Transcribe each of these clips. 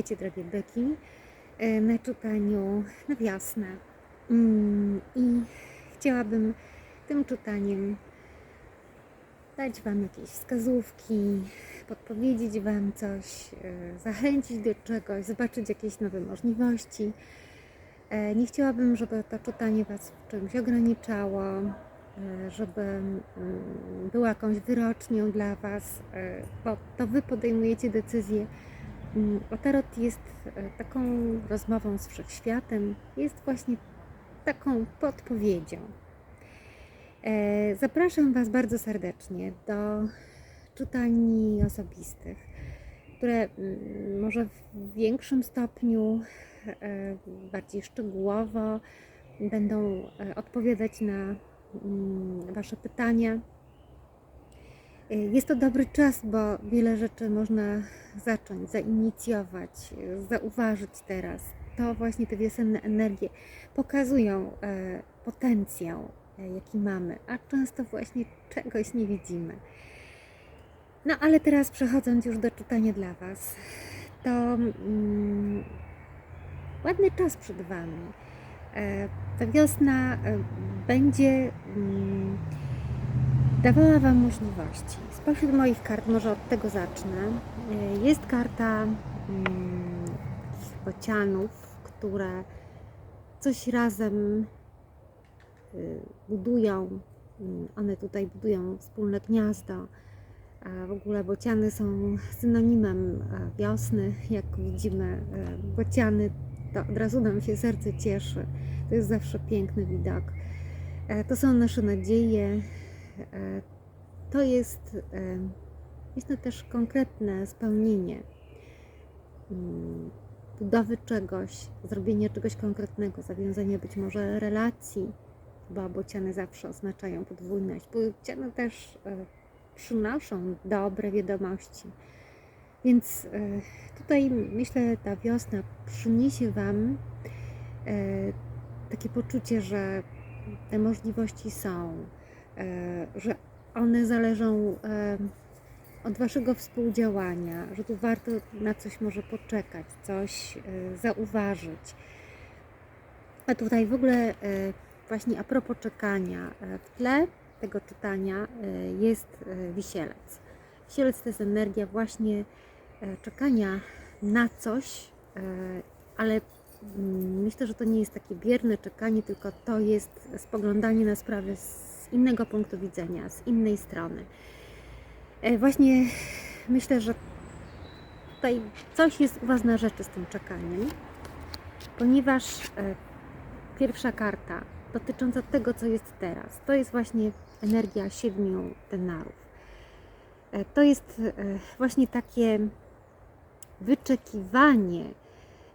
Witajcie drogie byki e, na czytaniu na wiosnę. Mm, I chciałabym tym czytaniem dać Wam jakieś wskazówki, podpowiedzieć Wam coś, e, zachęcić do czegoś, zobaczyć jakieś nowe możliwości. E, Nie chciałabym, żeby to czytanie Was w czymś ograniczało, żeby mm, było jakąś wyrocznią dla Was, bo to Wy podejmujecie decyzje. Mm, A tarot jest e, taką rozmową z wszechświatem, jest właśnie taką podpowiedzią. E, Zapraszam Was bardzo serdecznie do czytań osobistych, które mm, może w większym stopniu, e, bardziej szczegółowo będą odpowiadać na mm, Wasze pytania. E, Jest to dobry czas, bo wiele rzeczy można zacząć, zainicjować, zauważyć teraz. To właśnie te wiosenne energie pokazują e, potencjał, e, jaki mamy, a często właśnie czegoś nie widzimy. No ale teraz przechodząc już do czytania dla Was, to mm, ładny czas przed Wami. E, ta wiosna będzie mm, dawała Wam możliwości. Spośród moich kart, może od tego zacznę, e, jest karta mm, takich bocianów, które coś razem y, budują. Mm, One tutaj budują wspólne gniazdo. W ogóle bociany są synonimem e, wiosny. Jak widzimy e, bociany, to od razu nam się serce cieszy. To jest zawsze piękny widok. E, To są nasze nadzieje. E, To jest, e, jest to też konkretne spełnienie mm, budowy czegoś, zrobienia czegoś konkretnego, zawiązania być może relacji, bo bociany zawsze oznaczają podwójność. Bociany też e, przynoszą dobre wiadomości. Więc tutaj myślę, ta wiosna przyniesie Wam takie poczucie, że te możliwości są, że one zależą e, od Waszego współdziałania, że tu warto na coś może poczekać, coś e, zauważyć. A tutaj w ogóle e, właśnie a propos czekania, e, w tle tego czytania e, jest e, wisielec. Wisielec to jest energia właśnie e, czekania na coś, e, ale mm, myślę, że to nie jest takie bierne czekanie, tylko to jest spoglądanie na sprawę z innego punktu widzenia, z innej strony. E, Właśnie myślę, że tutaj coś jest u Was na rzeczy z tym czekaniem, ponieważ e, pierwsza karta dotycząca tego, co jest teraz, to jest właśnie energia siedmiu denarów. E, To jest właśnie takie wyczekiwanie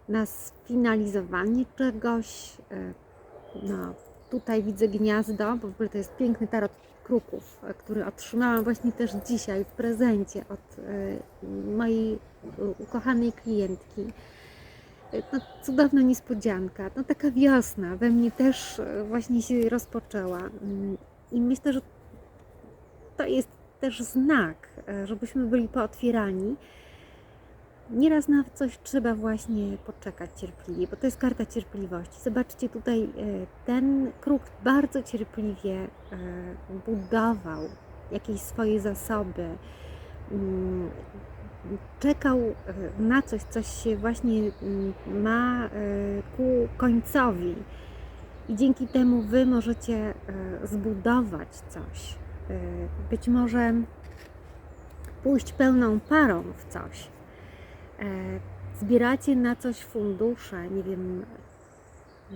na sfinalizowanie czegoś. No, tutaj widzę gniazdo, bo w ogóle to jest piękny tarot kruków, e, który otrzymałam właśnie też dzisiaj w prezencie od e, mojej ukochanej klientki. E, No, cudowna niespodzianka, no taka wiosna we mnie też właśnie się rozpoczęła Mm, i myślę, że to jest też znak, żebyśmy byli pootwierani. Nieraz na coś trzeba właśnie poczekać cierpliwie, bo to jest karta cierpliwości. Zobaczcie tutaj, e, ten kruk bardzo cierpliwie e, budował jakieś swoje zasoby. Mm, Czekał e, na coś, coś się właśnie mm, ma ku końcowi. I dzięki temu Wy możecie zbudować coś. Być może pójść pełną parą w coś. E, Zbieracie na coś fundusze, nie wiem,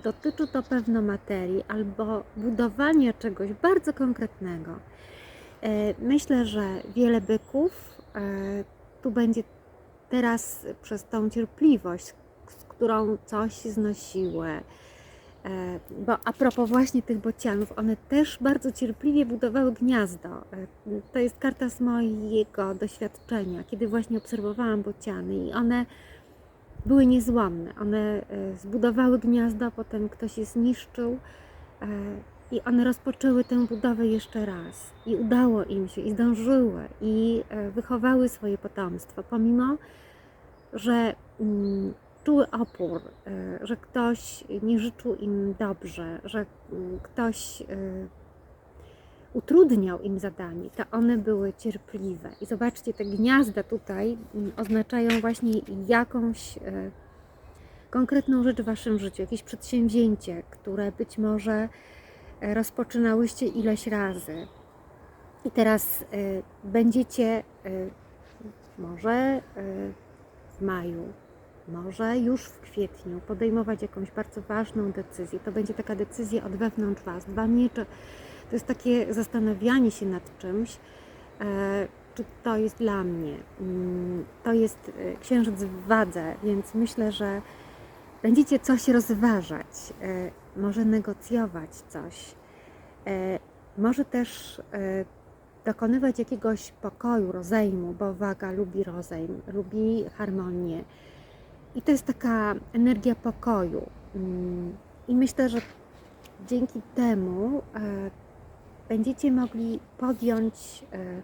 dotyczy to pewno materii albo budowania czegoś bardzo konkretnego. E, Myślę, że wiele byków e, tu będzie teraz przez tą cierpliwość, z którą coś znosiły. E, Bo a propos właśnie tych bocianów, one też bardzo cierpliwie budowały gniazdo. E, To jest karta z mojego doświadczenia, kiedy właśnie obserwowałam bociany i one były niezłomne. One e, zbudowały gniazdo, potem ktoś je zniszczył i one rozpoczęły tę budowę jeszcze raz. I udało im się, i zdążyły, i wychowały swoje potomstwo, pomimo że mm, czuły opór, y, że ktoś nie życzył im dobrze, że mm, ktoś y, utrudniał im zadanie, to one były cierpliwe. I zobaczcie, te gniazda tutaj mm, oznaczają właśnie jakąś y, konkretną rzecz w waszym życiu, jakieś przedsięwzięcie, które być może e, rozpoczynałyście ileś razy. I teraz y, będziecie y, może y, w maju, może już w kwietniu podejmować jakąś bardzo ważną decyzję. To będzie taka decyzja od wewnątrz Was. Dwa miecze to jest takie zastanawianie się nad czymś, e, czy to jest dla mnie. Mm, To jest e, księżyc w wadze, więc myślę, że będziecie coś rozważać, e, może negocjować coś, może też dokonywać jakiegoś pokoju, rozejmu, bo waga lubi rozejm, lubi harmonię. I to jest taka energia pokoju. Mm, I myślę, że dzięki temu e, będziecie mogli podjąć e,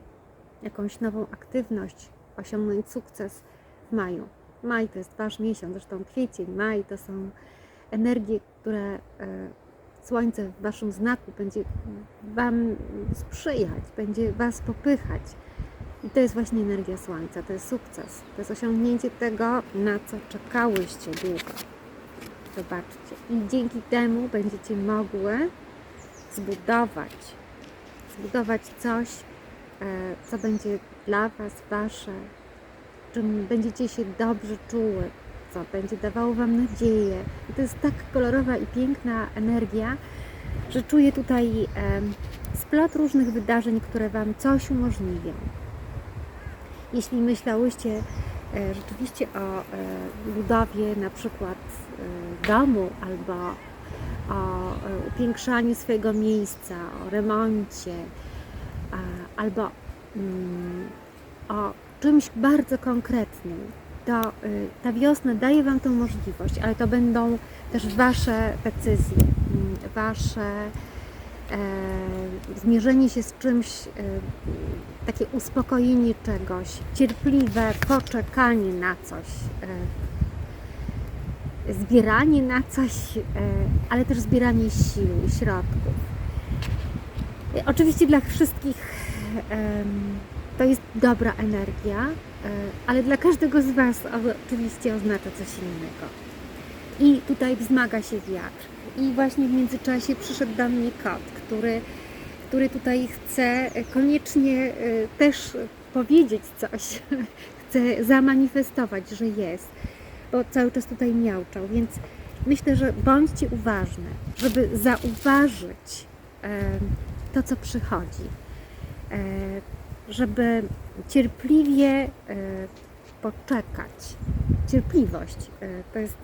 jakąś nową aktywność, osiągnąć sukces w maju. Maj to jest wasz miesiąc, zresztą kwiecień, maj to są energie, które e, Słońce w waszym znaku będzie wam sprzyjać, będzie was popychać. I to jest właśnie energia Słońca, to jest sukces, to jest osiągnięcie tego, na co czekałyście długo. Zobaczcie. I dzięki temu będziecie mogły zbudować, zbudować coś, e, co będzie dla was wasze, czym będziecie się dobrze czuły, co będzie dawało Wam nadzieję. I to jest tak kolorowa i piękna energia, że czuję tutaj splot różnych wydarzeń, które Wam coś umożliwią. Jeśli myślałyście e, rzeczywiście o e, budowie na przykład e, domu albo o upiększaniu swojego miejsca, o remoncie, albo mm, o czymś bardzo konkretnym, to ta wiosna daje Wam tą możliwość, ale to będą też Wasze decyzje, mm, Wasze zmierzenie się z czymś, e, takie uspokojenie czegoś, cierpliwe poczekanie na coś, e, zbieranie na coś, e, ale też zbieranie sił i środków. E, Oczywiście dla wszystkich to jest dobra energia, e, ale dla każdego z Was oczywiście oznacza coś innego. I tutaj wzmaga się wiatr. I właśnie w międzyczasie przyszedł do mnie kot, który, który tutaj chce koniecznie e, też powiedzieć coś, chce zamanifestować, że jest, bo cały czas tutaj miałczał, więc myślę, że bądźcie uważne, żeby zauważyć e, to, co przychodzi. E, żeby cierpliwie poczekać. Cierpliwość to jest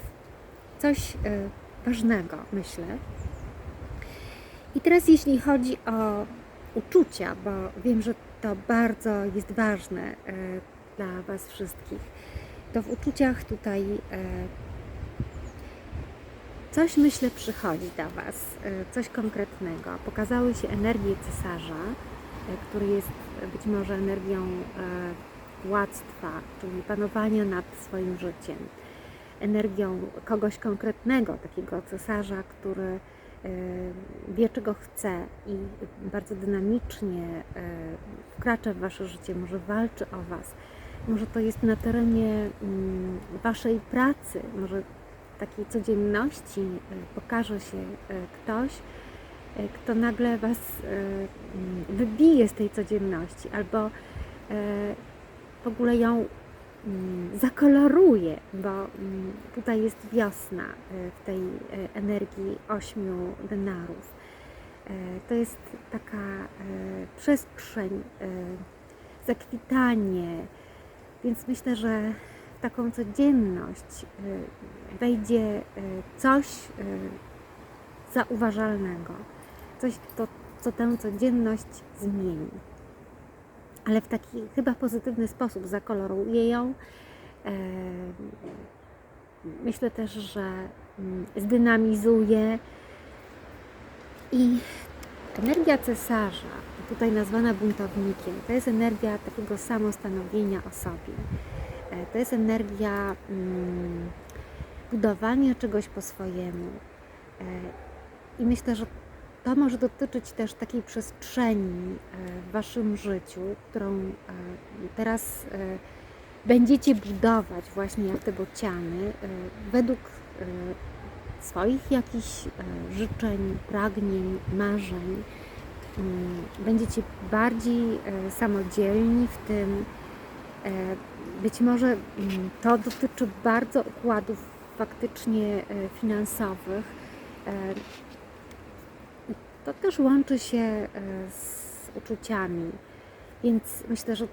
coś ważnego, myślę. I teraz, jeśli chodzi o uczucia, bo wiem, że to bardzo jest ważne e, dla Was wszystkich, to w uczuciach tutaj e, coś, myślę, przychodzi do Was, e, coś konkretnego. Pokazały się energie cesarza, który jest być może energią władztwa, czyli panowania nad swoim życiem, energią kogoś konkretnego, takiego cesarza, który e, wie, czego chce i bardzo dynamicznie e, wkracza w wasze życie, może walczy o was. Może to jest na terenie mm, waszej pracy, może takiej codzienności e, pokaże się ktoś, kto nagle Was mm, wybije z tej codzienności albo w ogóle ją zakoloruje, bo mm, tutaj jest wiosna e, w tej e, energii ośmiu denarów. E, To jest taka przestrzeń, zakwitanie, więc myślę, że w taką codzienność wejdzie coś zauważalnego, coś, to, co tę codzienność zmieni. Ale w taki chyba pozytywny sposób zakoloruje ją. E, Myślę też, że mm, zdynamizuje i energia cesarza, tutaj nazwana buntownikiem, to jest energia takiego samostanowienia o sobie. E, To jest energia mm, budowania czegoś po swojemu. E, I myślę, że to może dotyczyć też takiej przestrzeni e, w Waszym życiu, którą e, teraz e, będziecie budować właśnie jak te bociany według swoich jakichś życzeń, pragnień, marzeń. Mm, Będziecie bardziej samodzielni w tym. Być może mm, to dotyczy bardzo układów faktycznie finansowych. E, To też łączy się e, z uczuciami, więc myślę, że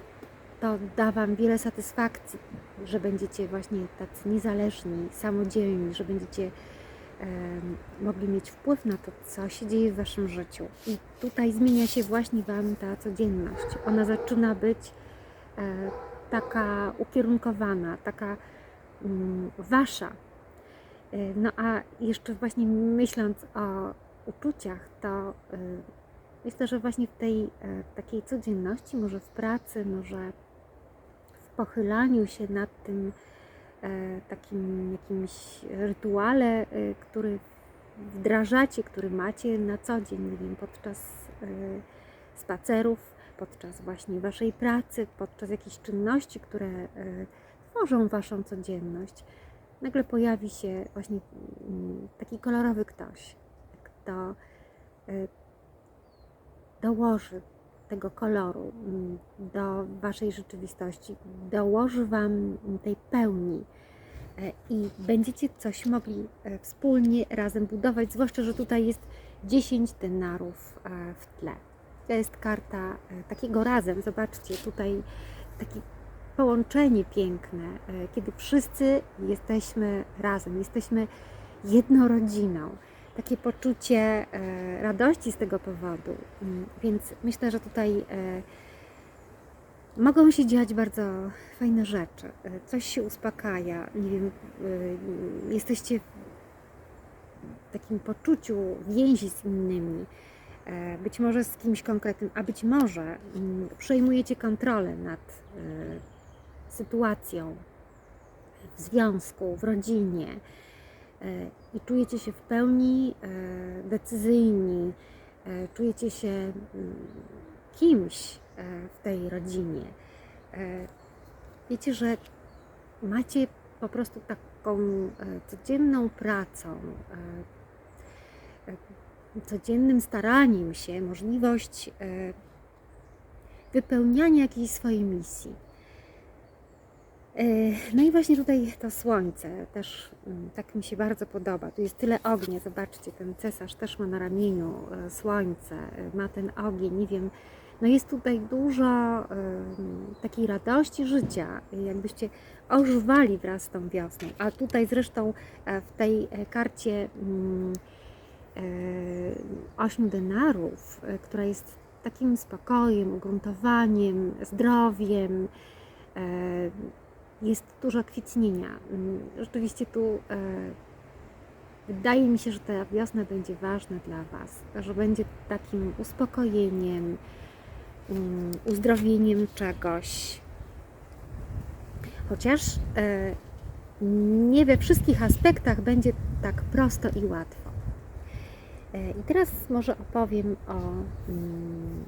to da Wam wiele satysfakcji, że będziecie właśnie tacy niezależni, samodzielni, że będziecie em, mogli mieć wpływ na to, co się dzieje w Waszym życiu. I tutaj zmienia się właśnie Wam ta codzienność. Ona zaczyna być e, taka ukierunkowana, taka mm, Wasza. E, No a jeszcze właśnie myśląc o uczuciach, to y, myślę, że właśnie w tej e, takiej codzienności, może w pracy, może w pochylaniu się nad tym e, takim jakimś rytuale, y, który wdrażacie, który macie na co dzień, nie wiem, podczas y, spacerów, podczas właśnie waszej pracy, podczas jakichś czynności, które tworzą waszą codzienność, nagle pojawi się właśnie mm, taki kolorowy ktoś, kto y, dołoży tego koloru mm, do waszej rzeczywistości, dołoży wam tej pełni e, i będziecie coś mogli e, wspólnie razem budować, zwłaszcza, że tutaj jest 10 denarów e, w tle. To jest karta takiego razem. Zobaczcie, tutaj takie połączenie piękne, kiedy wszyscy jesteśmy razem, jesteśmy jedną rodziną. Takie poczucie e, radości z tego powodu. Mm, Więc myślę, że tutaj e, mogą się dziać bardzo fajne rzeczy. E, Coś się uspokaja, nie wiem, jesteście w takim poczuciu więzi z innymi, być może z kimś konkretnym, a być może mm, przejmujecie kontrolę nad sytuacją w związku, w rodzinie i czujecie się w pełni e, decyzyjni, e, czujecie się mm, kimś e, w tej rodzinie. Wiecie, że macie po prostu taką codzienną pracą, codziennym staraniem się, możliwość wypełniania jakiejś swojej misji. E, No i właśnie tutaj to słońce też mm, tak mi się bardzo podoba. Tu jest tyle ognia, zobaczcie, ten cesarz też ma na ramieniu e, słońce, e, ma ten ogień, nie wiem. No jest tutaj dużo takiej radości życia, jakbyście ożywali wraz z tą wiosną. A tutaj zresztą w tej karcie mm, ośmiu denarów, która jest takim spokojem, ugruntowaniem, zdrowiem, jest dużo kwitnienia. Mm, Rzeczywiście tu e, wydaje mi się, że ta wiosna będzie ważna dla Was, że będzie takim uspokojeniem, mm, uzdrowieniem czegoś. Chociaż e, nie we wszystkich aspektach będzie tak prosto i łatwo. E, I teraz może opowiem o mm,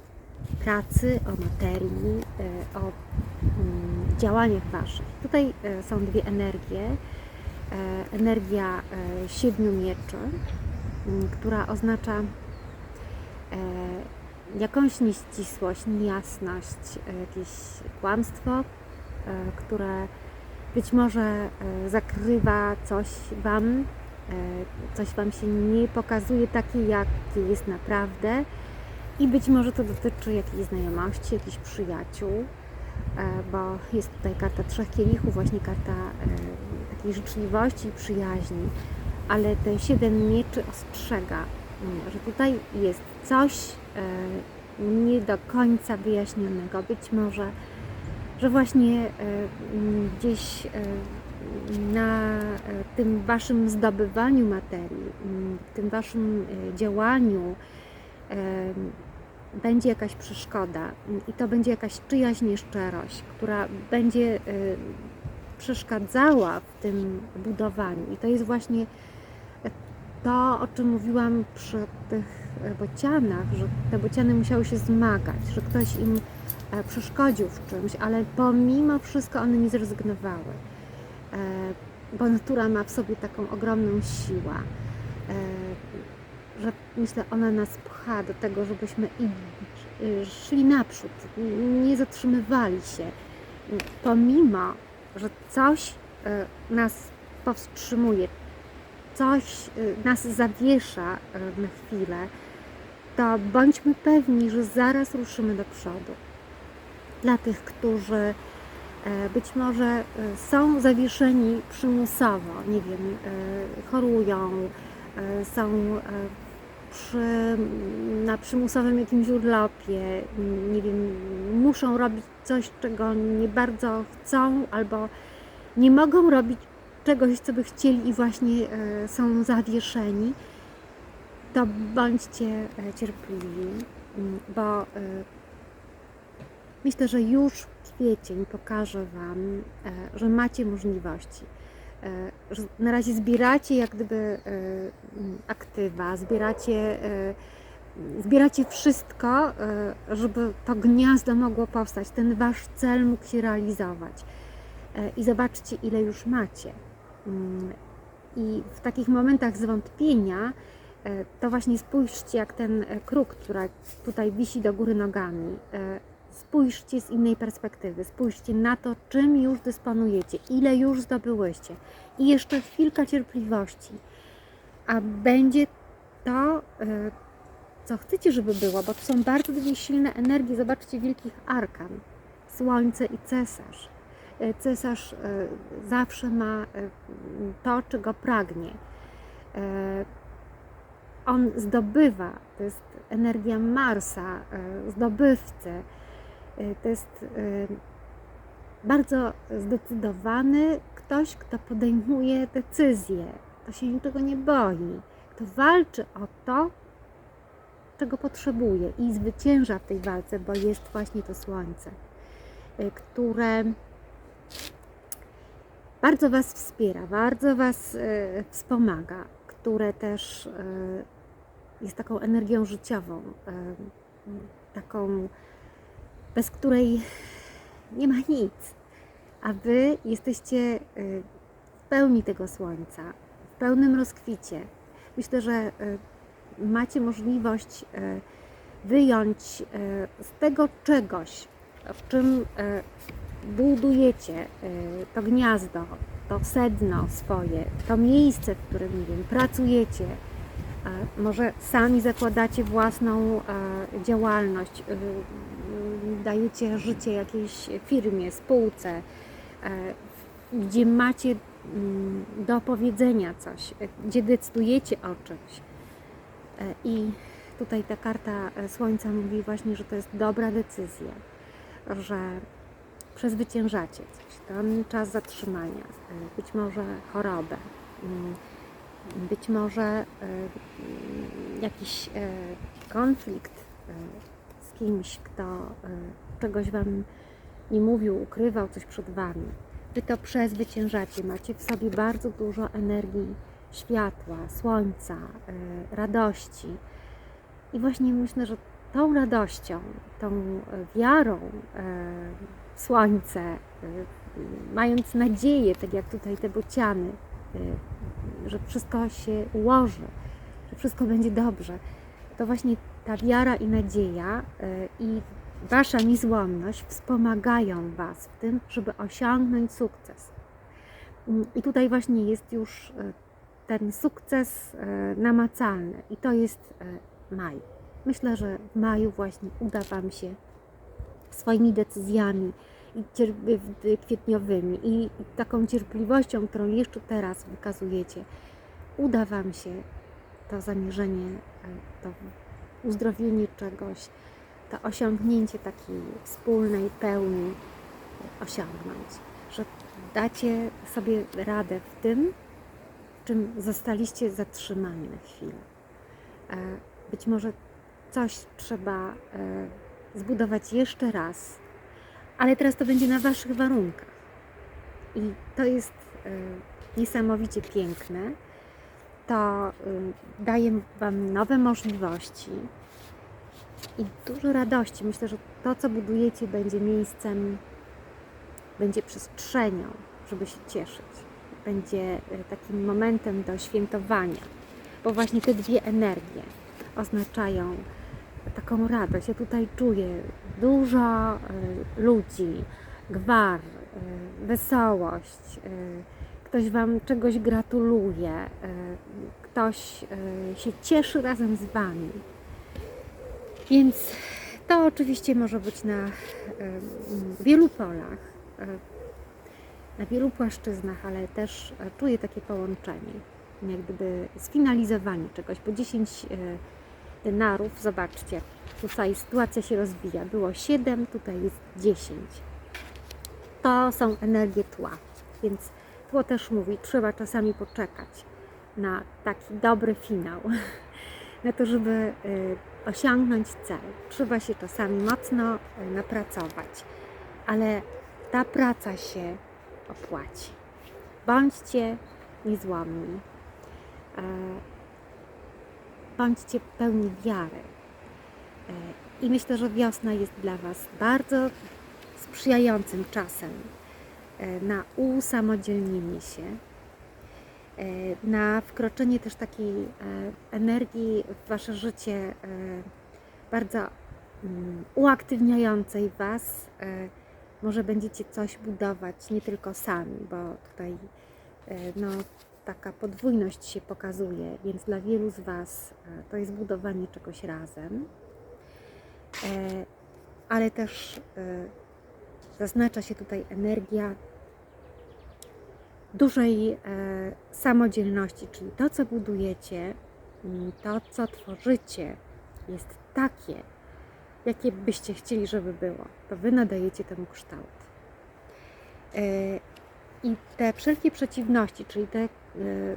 pracy, o materii, e, o mm, działaniach Waszych. Tutaj e, są dwie energie. E, Energia siedmiu mieczy, m, która oznacza jakąś nieścisłość, niejasność, jakieś kłamstwo, które być może zakrywa coś Wam, coś Wam się nie pokazuje takie, jakie jest naprawdę i być może to dotyczy jakiejś znajomości, jakichś przyjaciół, e, bo jest tutaj karta trzech kielichów, właśnie karta e, takiej życzliwości i przyjaźni, ale te siedem mieczy ostrzega, że tutaj jest coś e, nie do końca wyjaśnionego. Być może, że właśnie gdzieś na tym waszym zdobywaniu materii, tym waszym działaniu będzie jakaś przeszkoda i to będzie jakaś czyjaś nieszczerość, która będzie przeszkadzała w tym budowaniu. I to jest właśnie to, o czym mówiłam przy tych bocianach, że te bociany musiały się zmagać, że ktoś im e, przeszkodził w czymś, ale pomimo wszystko one nie zrezygnowały, E, bo natura ma w sobie taką ogromną siłę, e, myślę, ona nas pcha do tego, żebyśmy y, szli naprzód, nie zatrzymywali się, pomimo, że coś e, nas powstrzymuje, coś y, nas zawiesza y, na chwilę, to bądźmy pewni, że zaraz ruszymy do przodu. Dla tych, którzy e, być może są zawieszeni przymusowo, nie wiem, chorują, są przy, na przymusowym jakimś urlopie, nie wiem, muszą robić coś, czego nie bardzo chcą, albo nie mogą robić czegoś, co by chcieli i właśnie e, są zawieszeni, to bądźcie e, cierpliwi, bo e, myślę, że już kwiecień pokaże Wam, że macie możliwości. E, Na razie zbieracie jak gdyby e, aktywa, zbieracie, e, zbieracie wszystko, żeby to gniazdo mogło powstać, ten Wasz cel mógł się realizować. I zobaczcie, ile już macie. Mm, I w takich momentach zwątpienia, to właśnie spójrzcie, jak ten kruk, który tutaj wisi do góry nogami. Spójrzcie z innej perspektywy, spójrzcie na to, czym już dysponujecie, ile już zdobyłyście. I jeszcze chwilka cierpliwości, a będzie to, e, co chcecie, żeby było, bo to są bardzo dwie silne energie. Zobaczcie wielkich arkan, słońce i cesarz. E, Cesarz e, zawsze ma to, czego pragnie. On zdobywa, to jest energia Marsa, zdobywcy. E, To jest e, bardzo zdecydowany ktoś, kto podejmuje decyzje, kto się niczego nie boi, kto walczy o to, czego potrzebuje i zwycięża w tej walce, bo jest właśnie to słońce, e, które bardzo Was wspiera, bardzo Was wspomaga, które też jest taką energią życiową, taką, bez której nie ma nic. A Wy jesteście e, w pełni tego słońca, w pełnym rozkwicie. Myślę, że e, macie możliwość e, wyjąć z tego czegoś, w czym budujecie to gniazdo, to sedno swoje, to miejsce, w którym, nie wiem, pracujecie, może sami zakładacie własną działalność, e, dajecie życie jakiejś firmie, spółce, e, gdzie macie mm, do powiedzenia coś, e, gdzie decydujecie o czymś. E, I tutaj ta karta Słońca mówi właśnie, że to jest dobra decyzja, że przezwyciężacie coś, ten czas zatrzymania, być może chorobę, mm, być może mm, jakiś konflikt kimś, kto e, czegoś Wam nie mówił, ukrywał coś przed Wami. Wy to przezwyciężacie, macie w sobie bardzo dużo energii światła, słońca, e, radości. I właśnie myślę, że tą radością, tą e, wiarą w słońce, mając nadzieję, tak jak tutaj te bociany, że wszystko się ułoży, że wszystko będzie dobrze, to właśnie ta wiara i nadzieja e, i Wasza niezłomność wspomagają Was w tym, żeby osiągnąć sukces. Mm, I tutaj właśnie jest już e, ten sukces e, namacalny i to jest maj. Myślę, że w maju właśnie uda Wam się swoimi decyzjami i kwietniowymi i taką cierpliwością, którą jeszcze teraz wykazujecie, uda Wam się to zamierzenie, to uzdrowienie czegoś, to osiągnięcie takiej wspólnej pełni osiągnąć, że dacie sobie radę w tym, czym zostaliście zatrzymani na chwilę. E, Być może coś trzeba e, zbudować jeszcze raz, ale teraz to będzie na Waszych warunkach. I to jest e, niesamowicie piękne. To e, daje Wam nowe możliwości i dużo radości. Myślę, że to, co budujecie, będzie miejscem, będzie przestrzenią, żeby się cieszyć. Będzie e, takim momentem do świętowania, bo właśnie te dwie energie oznaczają taką radość. Ja tutaj czuję dużo e, ludzi, gwar, wesołość. Ktoś Wam czegoś gratuluje, e, ktoś e, się cieszy razem z Wami. Więc to oczywiście może być na e, wielu polach, na wielu płaszczyznach, ale też czuję takie połączenie, jak gdyby sfinalizowanie czegoś, bo 10 e, denarów, zobaczcie, tutaj sytuacja się rozwija, było 7, tutaj jest 10. To są energie tła, więc tło też mówi, trzeba czasami poczekać na taki dobry finał, na to, żeby y, osiągnąć cel. Trzeba się czasami mocno y, napracować, ale ta praca się opłaci. Bądźcie niezłomni. Bądźcie pełni wiary. E, I myślę, że wiosna jest dla Was bardzo sprzyjającym czasem na usamodzielnienie się, e, na wkroczenie też takiej e, energii w Wasze życie e, bardzo mm, uaktywniającej Was. E, Może będziecie coś budować nie tylko sami, bo tutaj e, no, taka podwójność się pokazuje, więc dla wielu z Was e, to jest budowanie czegoś razem. E, Ale też e, zaznacza się tutaj energia dużej e, samodzielności, czyli to, co budujecie, mm, to, co tworzycie, jest takie, jakie byście chcieli, żeby było. To Wy nadajecie temu kształt. E, I te wszelkie przeciwności, czyli te e,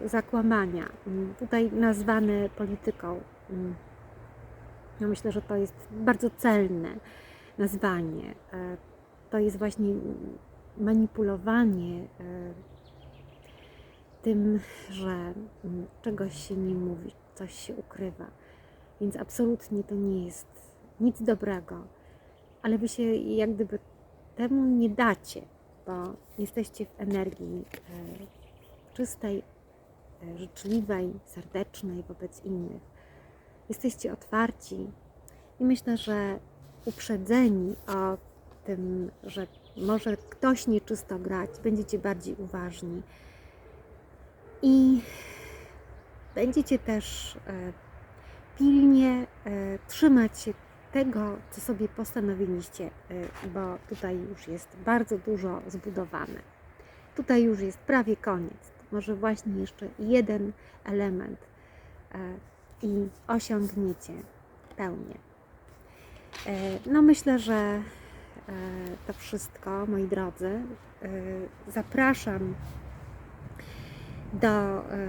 zakłamania, mm, tutaj nazwane polityką, mm, ja myślę, że to jest bardzo celne nazwanie. To jest właśnie manipulowanie tym, że mm, czegoś się nie mówi, coś się ukrywa. Więc absolutnie to nie jest nic dobrego, ale wy się jak gdyby temu nie dacie, bo jesteście w energii e, czystej, e, życzliwej, serdecznej wobec innych. Jesteście otwarci i myślę, że uprzedzeni o tym, że może ktoś nieczysto grać, będziecie bardziej uważni i będziecie też e, pilnie e, trzymać się tego, co sobie postanowiliście, e, bo tutaj już jest bardzo dużo zbudowane. Tutaj już jest prawie koniec. Może właśnie jeszcze jeden element i osiągniecie pełnię. No myślę, że to wszystko, moi drodzy. Zapraszam do e,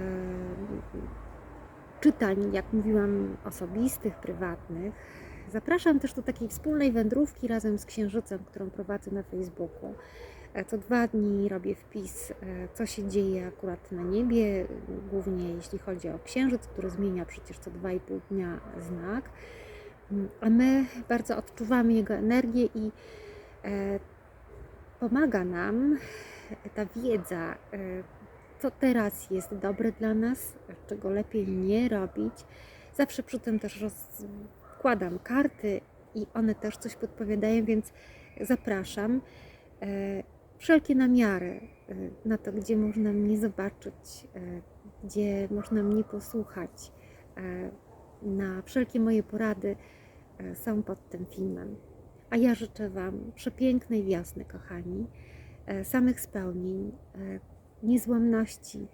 czytań, jak mówiłam, osobistych, prywatnych. Zapraszam też do takiej wspólnej wędrówki razem z Księżycem, którą prowadzę na Facebooku. E, Co dwa dni robię wpis, e, co się dzieje akurat na niebie, głównie jeśli chodzi o Księżyc, który zmienia przecież co dwa i pół dnia znak. Mm, A my bardzo odczuwamy jego energię i pomaga nam ta wiedza, co teraz jest dobre dla nas, czego lepiej nie robić. Zawsze przy tym też rozkładam karty i one też coś podpowiadają, więc zapraszam. E, Wszelkie namiary e, na to, gdzie można mnie zobaczyć, e, gdzie można mnie posłuchać, na wszelkie moje porady są pod tym filmem. A ja życzę Wam przepięknej wiosny, kochani, samych spełnień, niezłomności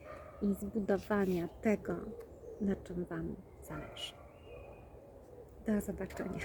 i zbudowania tego, na czym Wam zależy. Do zobaczenia.